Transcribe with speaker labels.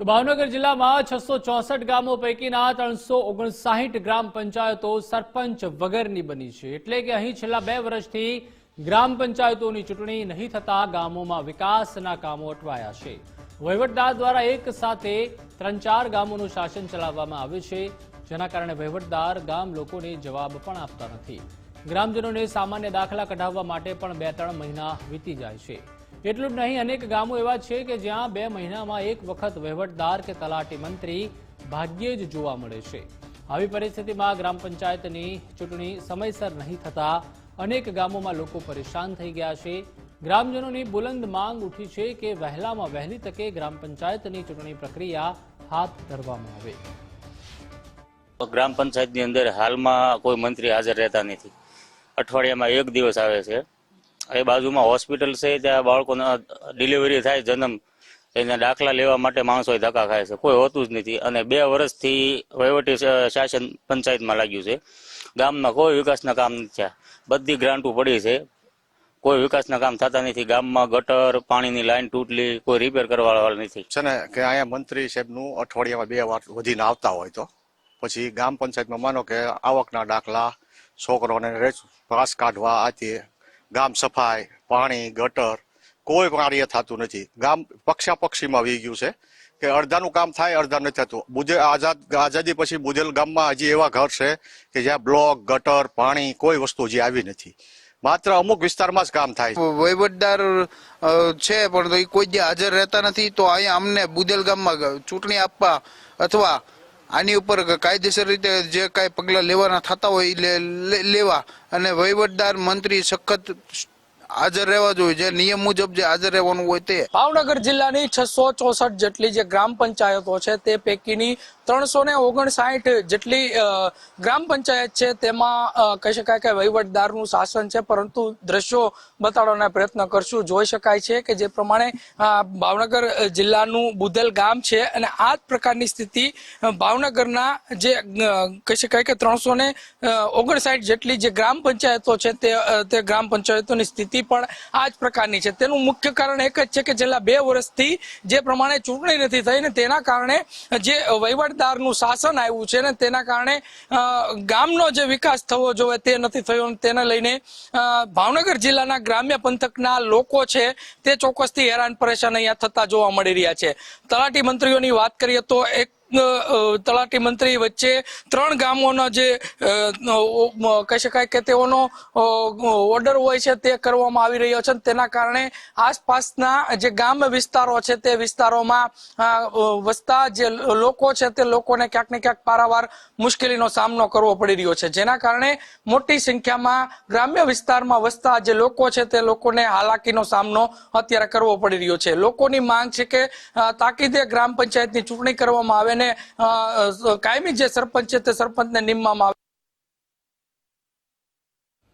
Speaker 1: તો ભાવનગર જિલ્લામાં છસો ચોસઠ ગામો પૈકીના ત્રણસો ઓગણસાઠ ગ્રામ પંચાયતો સરપંચ વગરની બની છે. એટલે કે અહીં છેલ્લા બે વર્ષથી ગ્રામ પંચાયતોની ચૂંટણી નહીં થતા ગામોમાં વિકાસના કામો અટવાયા છે. વહીવટદાર દ્વારા એક સાથે ત્રણ ચાર ગામોનું શાસન ચલાવવામાં આવ્યું છે. જેના કારણે વહીવટદાર ગામ લોકોને જવાબ પણ આપતા નથી. ગ્રામજનોને સામાન્ય દાખલા કઢાવવા માટે પણ બે ત્રણ મહિના વીતી જાય છે. એટલું જ નહીં, અનેક ગામો એવા છે કે જ્યાં બે મહિનામાં એક વખત વહીવટદાર કે તલાટી મંત્રી ભાગ્યે જ જોવા મળે છે. આવી પરિસ્થિતિમાં ગ્રામ પંચાયતની ચૂંટણી સમયસર નહીં થતા અનેક ગામોમાં લોકો પરેશાન થઈ ગયા છે. ગ્રામજનોની બુલંદ માંગ ઉઠી છે કે વહેલામાં વહેલી તકે ગ્રામ પંચાયતની ચૂંટણી પ્રક્રિયા હાથ ધરવામાં આવે.
Speaker 2: ગ્રામ પંચાયતની અંદર હાલમાં કોઈ મંત્રી હાજર રહેતા નથી. અઠવાડિયામાં એક દિવસ આવે છે. એ બાજુમાં હોસ્પિટલ છે, ત્યાં બાળકોના ડિલિવરી થાય જન્મ. એના દાખલા લેવા માટે માણસો ધક્કા ખાય છે. કોઈ હોતું જ નથી. અને બે વર્ષથી વહીવટી શાસન પંચાયતમાં લાગ્યું છે. ગામમાં કોઈ વિકાસના કામ નથી થયા. બધી ગ્રાન્ટો પડી છે. કોઈ વિકાસના કામ થતા નથી. ગામમાં ગટર, પાણીની લાઈન તૂટલી, કોઈ રિપેર કરવા વાળા નથી.
Speaker 3: છે ને, કે અહીંયા મંત્રી સાહેબનું અઠવાડિયામાં બે વાર વધીને આવતા હોય તો? પછી ગામ પંચાયતમાં માનો કે આવકના દાખલા, છોકરોને રેસ પાસ કાઢવા આથી ગામ સફાઈ, પાણી, ગટર, કોઈ કાર્ય થતું નથી. ગામ પક્ષાપક્ષીમાં આવી ગયું છે કે અડધાનું કામ થાય, અડધા નથી થતું. બુજે આઝાદ, આઝાદી પછી બુજેલ ગામમાં હજી એવા ઘર છે કે જ્યાં બ્લોક, ગટર, પાણી કોઈ વસ્તુ હજી આવી નથી. માત્ર અમુક વિસ્તારમાં જ કામ થાય.
Speaker 4: વહીવટદાર છે, પણ કોઈ જે હાજર રહેતા નથી, તો અહીંયા અમને બુદેલ ગામમાં ચૂંટણી આપવા અથવા આની ઉપર કાયદેસર રીતે જે કાંઈ પગલાં લેવાના થતા હોય એ લેવા. અને વહીવટદાર, મંત્રી, સખત હાજર રહેવા જોઈએ. જે નિયમ મુજબ જે હાજર રહેવાનું હોય તે.
Speaker 5: ભાવનગર જિલ્લાની છસો ચોસઠ જેટલી જે ગ્રામ પંચાયતો છે તે પૈકીની ત્રણસો ને ઓગણસાઠ જેટલી ગ્રામ પંચાયત છે તેમાં કહી શકાય કે વહીવટદારનું શાસન છે. પરંતુ દ્રશ્યો બતાડવાના પ્રયત્ન કરશું. જોઈ શકાય છે કે જે પ્રમાણે ભાવનગર જિલ્લાનું બુધેલ ગામ છે અને આ જ પ્રકારની સ્થિતિ ભાવનગરના જે કહી શકાય કે ત્રણસો ને ઓગણસાઠ જેટલી જે ગ્રામ પંચાયતો છે તે ગ્રામ પંચાયતોની સ્થિતિ પણ આ જ પ્રકારની છે. તેનું મુખ્ય કારણ એક જ છે કે છેલ્લા બે વર્ષથી જે પ્રમાણે ચૂંટણી નથી થઈ ને તેના કારણે જે વહીવટદારનું શાસન આવ્યું છે ને તેના કારણે ગામનો જે વિકાસ થવો જોઈએ તે નથી થયો તેને લઈને ભાવનગર જિલ્લાના ગ્રામ્ય પંથકના લોકો છે તે ચોક્કસથી હેરાન પરેશાન અહીંયા થતા જોવા મળી રહ્યા છે. તલાટી મંત્રીઓની વાત કરીએ તો એક તલાટી મંત્રી વચ્ચે ત્રણ ગામોના જે કહી શકાય કે તેઓનો ઓર્ડર હોય છે તે કરવામાં આવી રહ્યો છે તેના કારણે આસપાસના જે ગામ વિસ્તારો છે તે વિસ્તારોમાં વસતા જે લોકો છે તે લોકોને ક્યાંક ને ક્યાંક પારાવાર મુશ્કેલીનો સામનો કરવો પડી રહ્યો છે. જેના કારણે મોટી સંખ્યામાં ગ્રામ્ય વિસ્તારમાં વસતા જે લોકો છે તે લોકોને હાલાકીનો સામનો અત્યારે કરવો પડી રહ્યો છે. લોકોની માંગ છે કે તાકીદે ગ્રામ પંચાયતની ચૂંટણી કરવામાં આવે ને અ, અ, કાયમી જે સરપંચ છે તે સરપંચને નિમવામાં આવે.